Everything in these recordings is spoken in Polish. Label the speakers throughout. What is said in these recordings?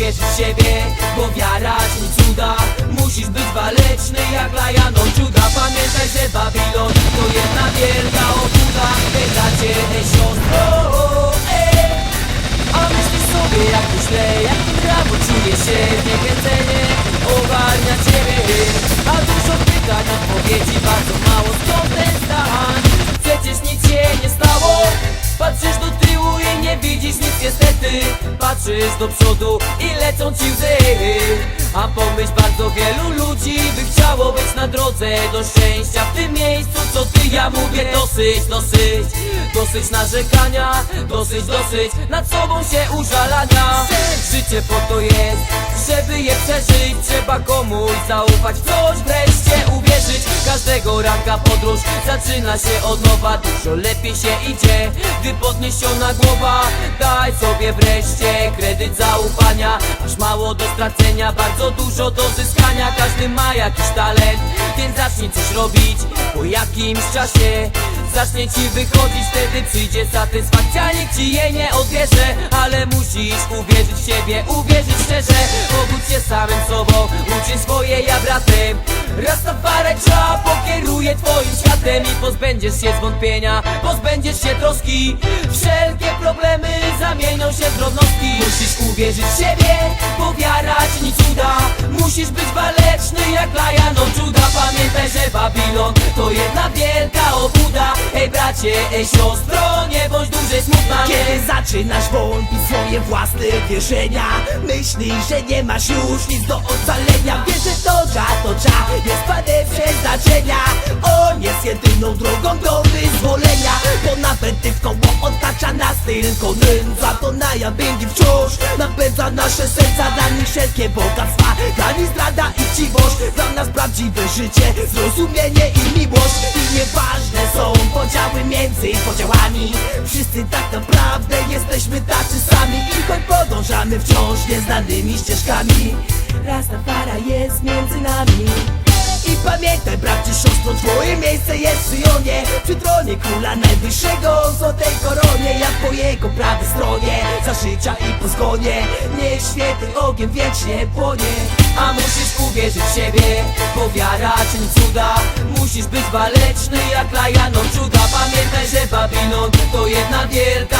Speaker 1: uwierzyć w siebie Bo wiara czyni cuda Musisz być waleczny jak Lajanon Juda. Pamiętaj, że Babilon to jedna wielka obłuda. Hej bracie, hej siostro ej. A myślisz sobie jak tu źle, jak tu brawo Czuję się. Zniechęcenie Ogarnia ciebie. A dużo pytań, odpowiedzi bardzo Patrzysz do przodu i lecą ci łzy. A pomyśl bardzo wielu ludzi by chciało być na drodze do szczęścia W tym miejscu co ty ja mówię dosyć, dosyć. Dosyć narzekania, dosyć, dosyć. Nad sobą się użalania. Życie po to jest, żeby je przeżyć. Trzeba komuś zaufać, coś wreszcie Każdego ranka podróż zaczyna się od nowa. Dużo lepiej się idzie, gdy podniesiona głowa. Daj sobie wreszcie kredyt zaufania. Masz mało do stracenia, bardzo dużo do zyskania. Każdy ma jakiś talent, więc zacznij coś robić. Po jakimś czasie zacznie ci wychodzić Wtedy przyjdzie satysfakcja, nikt ci jej nie odbierze Ale musisz uwierzyć w siebie, uwierzyć szczerze. Obudź się samym sobą, uczyń swoje ja bratem Rastafara pokieruje twoim światem I pozbędziesz się zwątpienia, pozbędziesz się troski. Wszelkie problemy zamienią się w drobnostki. Musisz uwierzyć w siebie, bo wiara Bracie, ej siostro, nie bądź dłużej smutna.
Speaker 2: Kiedy zaczynasz wątpić swoje własne wierzenia Myślisz, że nie masz już nic do ocalenia. Wiesz, że to ża, to ża jest panem przeznaczenia. On jest jedyną drogą do wyzwolenia Bo napędy w koło otacza nas tylko nędza To na jabłęgi wciąż napędza nasze serca. Dla nich wszelkie bogactwa, dla nich zdrada i chciwość. Dla nas prawdziwe życie, zrozumienie i miłość podążamy wciąż nieznanymi ścieżkami. Rastafara jest między nami. I pamiętaj bracie siostro, twoje miejsce jest w Syjonie Przy tronie króla najwyższego złotej koronie. Jak po jego prawej stronie, za życia i po zgonie. Niech świetny ogień wiecznie płonie.
Speaker 1: A musisz uwierzyć w siebie, bo wiara czyni cuda. Musisz być waleczny jak Lajanon Juda Pamiętaj, że Babilon to jedna wielka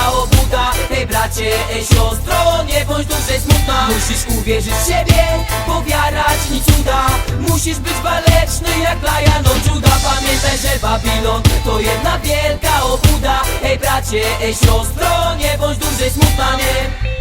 Speaker 1: bracie, ej siostro, nie bądź dłużej smutna. Musisz uwierzyć w siebie, bo wiara czyni cuda Musisz być waleczny jak Lajanon Juda Pamiętaj, że Babilon to jedna wielka obłuda. Hej bracie, ej siostro, nie bądź dłużej smutna nie